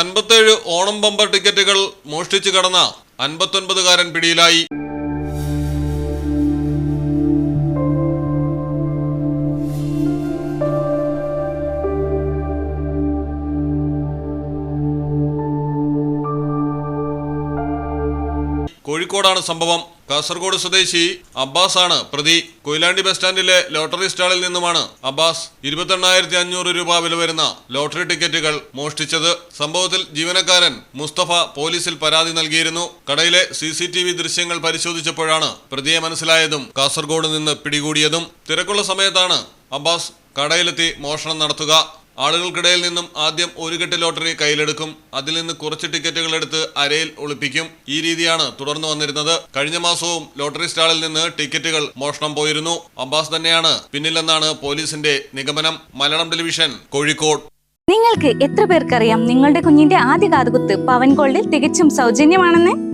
അൻപത്തേഴ് Onam bumper ടിക്കറ്റുകൾ മോഷ്ടിച്ചു കടന്ന അൻപത്തൊൻപതുകാരൻ പിടിയിലായി. കോഴിക്കോടാണ് സംഭവം. കാസർഗോഡ് സ്വദേശി അബ്ബാസ് ആണ് പ്രതി. കൊയിലാണ്ടി ബസ് സ്റ്റാൻഡിലെ ലോട്ടറി സ്റ്റാളിൽ നിന്നുമാണ് അബ്ബാസ് ഇരുപത്തെണ്ണായിരത്തി അഞ്ഞൂറ് രൂപ വില വരുന്ന ലോട്ടറി ടിക്കറ്റുകൾ മോഷ്ടിച്ചത്. സംഭവത്തിൽ ജീവനക്കാരൻ മുസ്തഫ പോലീസിൽ പരാതി നൽകിയിരുന്നു. കടയിലെ സി ദൃശ്യങ്ങൾ പരിശോധിച്ചപ്പോഴാണ് പ്രതിയെ മനസ്സിലായതും കാസർഗോഡ് നിന്ന് പിടികൂടിയതും. തിരക്കുള്ള സമയത്താണ് അബ്ബാസ് കടയിലെത്തി മോഷണം നടത്തുക. ആളുകൾക്കിടയിൽ നിന്നും ആദ്യം ഒരു കെട്ട് ലോട്ടറി കയ്യിലെടുക്കും. അതിൽ നിന്ന് കുറച്ച് ടിക്കറ്റുകൾ എടുത്ത് അരയിൽ ഒളിപ്പിക്കും. ഈ രീതിയാണ് തുടർന്ന് വന്നിരുന്നത്. കഴിഞ്ഞ മാസവും ലോട്ടറി സ്റ്റാളിൽ നിന്ന് ടിക്കറ്റുകൾ മോഷണം പോയിരുന്നു. അബ്ബാസ് തന്നെയാണ് പിന്നിലെന്നാണ് പോലീസിന്റെ നിഗമനം. മലയാളം ടെലിവിഷൻ കോഴിക്കോട്. നിങ്ങൾക്ക് എത്ര പേർക്കറിയാം നിങ്ങളുടെ കുഞ്ഞിന്റെ ആദ്യ കാതുകുത്ത് പവൻ ഗോൾഡിൽ തികച്ചും സൗജന്യമാണെന്ന്?